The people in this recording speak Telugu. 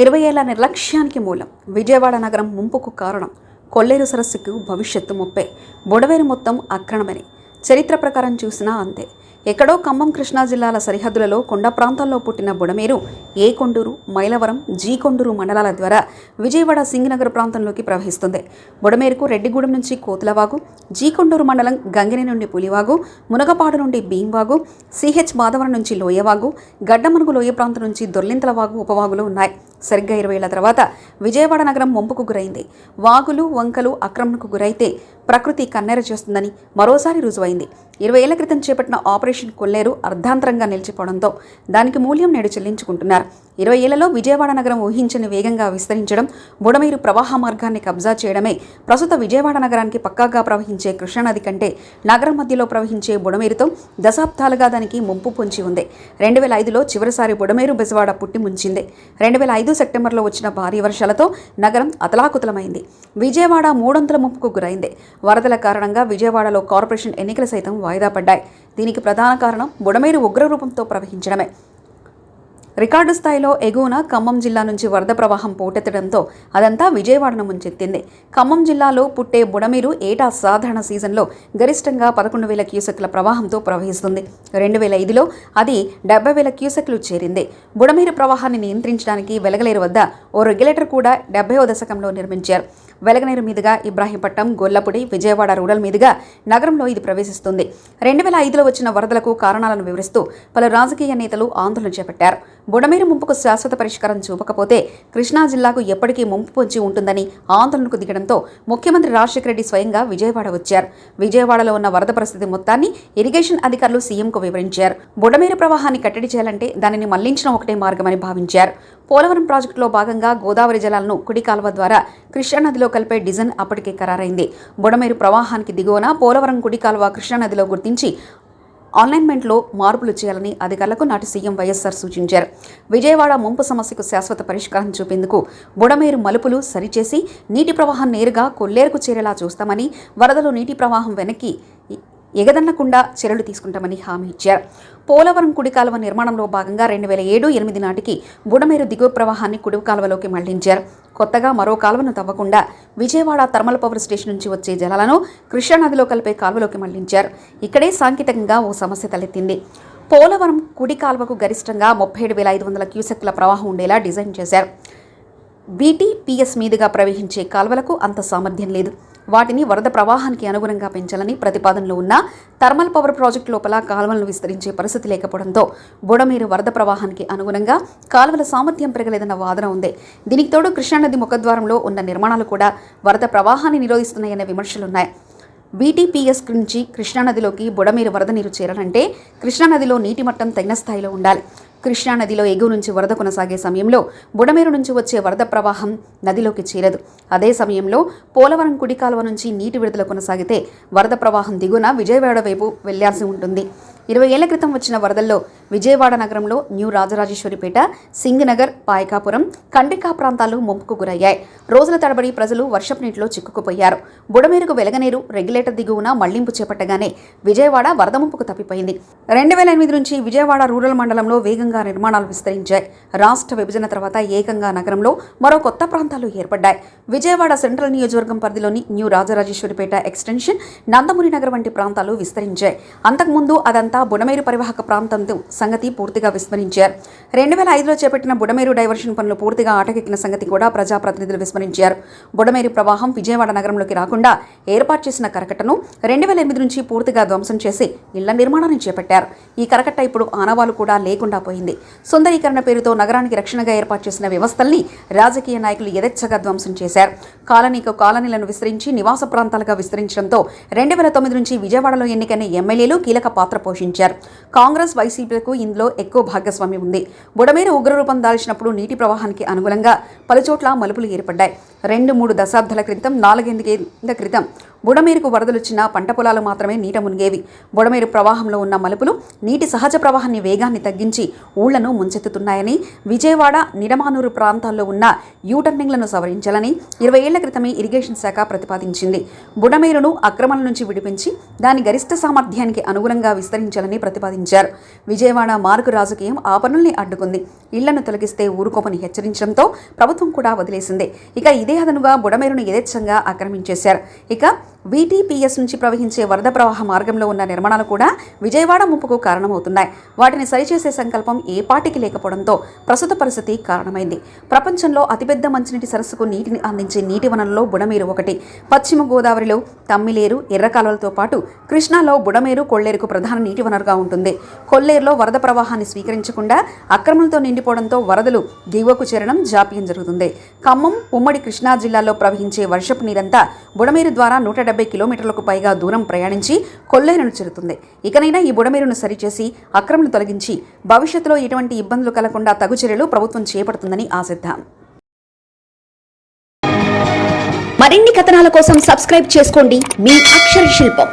ఇరవై ఏళ్ళ నిర్లక్ష్యానికి మూలం. విజయవాడ నగరం ముంపుకు కారణం కొల్లేరు సరస్సుకు భవిష్యత్తు ముప్పే. బుడవేరు మొత్తం అక్రమమని చరిత్ర ప్రకారం చూసినా అంతే. ఎక్కడో ఖమ్మం కృష్ణా జిల్లాల సరిహద్దులలో కొండ ప్రాంతాల్లో పుట్టిన బుడమేరు ఏ కొండూరు మైలవరం జీ కొండూరు మండలాల ద్వారా విజయవాడ సింగనగర్ ప్రాంతంలోకి ప్రవహిస్తుంది. బుడమేరుకు రెడ్డిగూడెం నుంచి కోతులవాగు జీ కొండూరు మండలం గంగిని నుండి పులివాగు మునగపాడు నుండి భీంవాగు సిహెచ్ మాధవరం నుంచి లోయవాగు గడ్డమనుగు లోయ ప్రాంతం నుంచి దొర్లింతలవాగు ఉపవాగులు ఉన్నాయి. సరిగ్గా ఇరవై ఏళ్ళ తర్వాత విజయవాడ నగరం ముంపుకు గురైంది. వాగులు వంకలు ఆక్రమణకు గురైతే ప్రకృతి కన్నెర చేస్తుందని మరోసారి రుజువైంది. ఇరవై ఏళ్ళ క్రితం చేపట్టిన ఆపరేషన్ కొల్లేరు అర్ధాంతరంగా నిలిచిపోవడంతో దానికి మూల్యం నేడు చెల్లించుకుంటున్నారు. ఇరవై ఏళ్ళలో విజయవాడ నగరం ఊహించని వేగంగా విస్తరించడం బుడమేరు ప్రవాహ మార్గాన్ని కబ్జా చేయడమే ప్రస్తుత విజయవాడ నగరానికి పక్కాగా ప్రవహించే కృష్ణానది కంటే నగరం మధ్యలో ప్రవహించే బుడమేరుతో దశాబ్దాలుగా దానికి ముంపు పొంచి ఉంది. రెండు వేల ఐదులో చివరిసారి బుడమేరు బెజవాడ పుట్టి ముంచింది. రెండు వేల ఐదు సెప్టెంబర్లో వచ్చిన భారీ వర్షాలతో నగరం అతలాకుతలమైంది. విజయవాడ మూడొంతుల ముప్పుకు గురైంది. వరదల కారణంగా విజయవాడలో కార్పొరేషన్ ఎన్నికలు సైతం వాయిదా పడ్డాయి. దీనికి ప్రధాన కారణం బుడమేరు ఉగ్రరూపంతో ప్రవహించడమే. రికార్డు స్థాయిలో ఎగువన ఖమ్మం జిల్లా నుంచి వరద ప్రవాహం పోటెత్తడంతో అదంతా విజయవాడను ముంచెత్తింది. ఖమ్మం జిల్లాలో పుట్టే బుడమీరు ఏటా సాధారణ సీజన్లో గరిష్టంగా పదకొండు వేల క్యూసెక్ల ప్రవాహంతో ప్రవహిస్తుంది. రెండు వేల ఐదులో అది డెబ్బై వేల క్యూసెక్లు చేరింది. బుడమీరు ప్రవాహాన్ని నియంత్రించడానికి వెలగలేరు వద్ద ఓ రెగ్యులేటర్ కూడా డెబ్బైవ దశకంలో నిర్మించారు. వెలగనేరు మీదుగా ఇబ్రాహీంపట్నం గొల్లపుడి విజయవాడ రూరల్ మీదుగా నగరంలో ఇది ప్రవేశిస్తుంది. రెండు వేల ఐదులో వచ్చిన వరదలకు కారణాలను వివరిస్తూ పలు రాజకీయ నేతలు ఆందోళన చేపట్టారు. బుడమేరు ముంపుకు శాశ్వత పరిష్కారం చూపకపోతే కృష్ణా జిల్లాకు ఎప్పటికీ ముంపు పొంచి ఉంటుందని ఆందోళనకు దిగడంతో ముఖ్యమంత్రి రాజశేఖర రెడ్డి స్వయంగా విజయవాడ వచ్చారు. విజయవాడలో ఉన్న వరద పరిస్థితి మొత్తాన్ని ఇరిగేషన్ అధికారులు సీఎంకు వివరించారు. బుడమేరు ప్రవాహాన్ని కట్టడి చేయాలంటే దానిని మళ్ళించడం ఒకటే మార్గమని భావించారు. పోలవరం ప్రాజెక్టులో భాగంగా గోదావరి జలాలను కుడి కాలువ ద్వారా కృష్ణానదిలో కలిపే డిజైన్ అప్పటికే ఖరారైంది. బుడమేరు ప్రవాహానికి దిగువన పోలవరం కుడి కాలువ కృష్ణానదిలో గుర్తించి ఆన్లైన్మెంట్లో మార్పులు చేయాలని అధికారులకు నాటి సీఎం వైఎస్ఆర్ సూచించారు. విజయవాడ ముంపు సమస్యకు శాశ్వత పరిష్కారం చూపేందుకు బుడమేరు మలుపులు సరిచేసి నీటి ప్రవాహం నేరుగా కొల్లేరుకు చేరేలా చూస్తామని వరదలు నీటి ప్రవాహం వెనక్కి ఎగదన్నకుండా చర్యలు తీసుకుంటామని హామీ ఇచ్చారు. పోలవరం కుడి కాలువ నిర్మాణంలో భాగంగా రెండు వేల ఏడు ఎనిమిది నాటికి బుడమేరు దిగువ ప్రవాహాన్ని కుడి కాలువలోకి మళ్ళించారు. కొత్తగా మరో కాలువను తవ్వకుండా విజయవాడ థర్మల్ పవర్ స్టేషన్ నుంచి వచ్చే జలాలను కృష్ణానదిలో కలిపే కాలువలోకి మళ్ళించారు. ఇక్కడే సాంకేతికంగా ఓ సమస్య తలెత్తింది. పోలవరం కుడి కాలువకు గరిష్టంగా ముప్పై ఏడు వేల ఐదు వందల క్యూసెక్ల ప్రవాహం ఉండేలా డిజైన్ చేశారు. బీటీపీఎస్ మీదుగా ప్రవహించే కాలువలకు అంత సామర్థ్యం లేదు. వాటిని వరద ప్రవాహానికి అనుగుణంగా పెంచాలని ప్రతిపాదనలో ఉన్న థర్మల్ పవర్ ప్రాజెక్టు లోపల కాలువలను విస్తరించే పరిస్థితి లేకపోవడంతో బుడమీరు వరద ప్రవాహానికి అనుగుణంగా కాలువల సామర్థ్యం పెరగలేదన్న వాదన ఉంది. దీనికి తోడు కృష్ణానది ముఖద్వారంలో ఉన్న నిర్మాణాలు కూడా వరద ప్రవాహాన్ని నిరోధిస్తున్నాయనే విమర్శలున్నాయి. బీటీపీఎస్ నుంచి కృష్ణానదిలోకి బుడమేరు వరద నీరు చేరాలంటే కృష్ణానదిలో నీటి మట్టం తగిన స్థాయిలో ఉండాలి. కృష్ణానదిలో ఎగువ నుంచి వరద కొనసాగే సమయంలో బుడమేరు నుంచి వచ్చే వరద ప్రవాహం నదిలోకి చేరదు. అదే సమయంలో పోలవరం కుడి కాలువ నుంచి నీటి విడుదల కొనసాగితే వరద ప్రవాహం దిగున విజయవాడ వైపు వెళ్ళాల్సి ఉంటుంది. ఇరవై ఏళ్ళ క్రితం వచ్చిన వరదల్లో విజయవాడ నగరంలో న్యూ రాజరాజేశ్వరిపేట సింగనగర్ పాయకాపురం కండ్రికా ప్రాంతాలు ముంపుకు గురయ్యాయి. రోజుల తడబడి ప్రజలు వర్షపు నీటిలో చిక్కుకుపోయారు. బుడమేరుకు వెలగనేరు రెగ్యులేటర్ దిగువన మళ్ళింపు చేపట్టగానే విజయవాడ వరద ముంపుకు తప్పిపోయింది. రెండు వేల ఎనిమిది నుంచి విజయవాడ రూరల్ మండలంలో వేగంగా నిర్మాణాలు విస్తరించాయి. రాష్ట్ర విభజన తర్వాత ఏకంగా నగరంలో మరో కొత్త ప్రాంతాలు ఏర్పడ్డాయి. విజయవాడ సెంట్రల్ నియోజకవర్గం పరిధిలోని న్యూ రాజరాజేశ్వరిపేట ఎక్స్టెన్షన్ నందమూరి నగర్ వంటి ప్రాంతాలు విస్తరించాయి. అంతకుముందు అదంతా బుడమేరు పరివాహక ప్రాంతంతో సంగతి పూర్తిగా విస్మరించారు. రెండు వేల ఐదులో చేపట్టిన బుడమేరు డైవర్షన్ పనులు పూర్తిగా ఆటకెక్కిన సంగతి కూడా ప్రజాప్రతినిధులు విస్మరించారు. బుడమేరు ప్రవాహం విజయవాడ నగరంలోకి రాకుండా ఏర్పాటు చేసిన కరకట్టను రెండు వేల ఎనిమిది నుంచి పూర్తిగా ధ్వంసం చేసి ఇళ్ళ నిర్మాణాన్ని చేపట్టారు. ఈ కరకట్ట ఇప్పుడు ఆనవాలు కూడా లేకుండా పోయింది. సుందరీకరణ పేరుతో నగరానికి రక్షణగా ఏర్పాటు చేసిన వ్యవస్థల్ని రాజకీయ నాయకులు యథేచ్ఛగా ధ్వంసం చేశారు. కాలనీకు కాలనీలను విస్తరించి నివాస ప్రాంతాలుగా విస్తరించడంతో రెండు వేల తొమ్మిది నుంచి విజయవాడలో ఎన్నికైన ఎమ్మెల్యేలు కీలక పాత్ర పోషించారు. కాంగ్రెస్ వైసీపీలకు ఇందులో ఎక్కువ భాగస్వామ్యం ఉంది. బుడమేరు ఉగ్రరూపం దాల్చినప్పుడు నీటి ప్రవాహానికి అనుగుణంగా పలుచోట్ల మలుపులు ఏర్పడ్డాయి. రెండు మూడు దశాబ్దాల క్రితం నాలుగైదు క్రితం బుడమేరుకు వరదలొచ్చినా పంట పొలాలు మాత్రమే నీట మునిగేవి. బుడమేరు ప్రవాహంలో ఉన్న మలుపులు నీటి సహజ ప్రవాహాన్ని వేగాన్ని తగ్గించి ఊళ్ళను ముంచెత్తుతున్నాయని విజయవాడ నిడమానూరు ప్రాంతాల్లో ఉన్న యూటర్నింగ్లను సవరించాలని ఇరవై ఏళ్ళ క్రితమే ఇరిగేషన్ శాఖ ప్రతిపాదించింది. బుడమేరును అక్రమణ నుంచి విడిపించి దాని గరిష్ట సామర్థ్యానికి అనుగుణంగా విస్తరించాలని ప్రతిపాదించారు. విజయవాడ మార్గు రాజకీయం ఆ పనుల్ని అడ్డుకుంది. ఇళ్ళను తొలగిస్తే ఊరుకోమని హెచ్చరించడంతో ప్రభుత్వం కూడా వదిలేసింది. ఇక ఇదే అదనుగా బుడమేరును యథేచ్ఛంగా ఆక్రమించేశారు. ఇక వీటీపీఎస్ నుంచి ప్రవహించే వరద ప్రవాహ మార్గంలో ఉన్న నిర్మాణాలు కూడా విజయవాడ ముప్పుకు కారణమవుతున్నాయి. వాటిని సరిచేసే సంకల్పం ఏ లేకపోవడంతో ప్రస్తుత పరిస్థితి కారణమైంది. ప్రపంచంలో అతిపెద్ద మంచినీటి సరస్సుకు నీటిని అందించే నీటి వనరుల్లో బుడమేరు ఒకటి. పశ్చిమ గోదావరిలో తమ్మిలేరు ఎర్రకాలువలతో పాటు కృష్ణాలో బుడమేరు కొల్లేరుకు ప్రధాన నీటి వనరుగా ఉంటుంది. కొల్లేరులో వరద ప్రవాహాన్ని స్వీకరించకుండా అక్రమలతో నిండిపోవడంతో వరదలు దిగువకు చేరడం జాప్యం జరుగుతుంది. ఖమ్మం ఉమ్మడి కృష్ణా జిల్లాలో ప్రవహించే వర్షపు నీరంతా బుడమేరు ద్వారా నూట డెబ్బై కిలోమీటర్లకు పైగా దూరం ప్రయాణించి కొల్లేరును చేరుతుంది. ఇకనైనా ఈ బుడమేరును సరిచేసి అక్రమను తొలగించి భవిష్యత్తులో ఎటువంటి ఇబ్బందులు కలగకుండా తగు చర్యలు ప్రభుత్వం చేపడుతుందని ఆశిద్దాం మరిన్ని కథనాల కోసం సబ్స్క్రైబ్ చేసుకోండి. మీ అక్షర శిల్పం.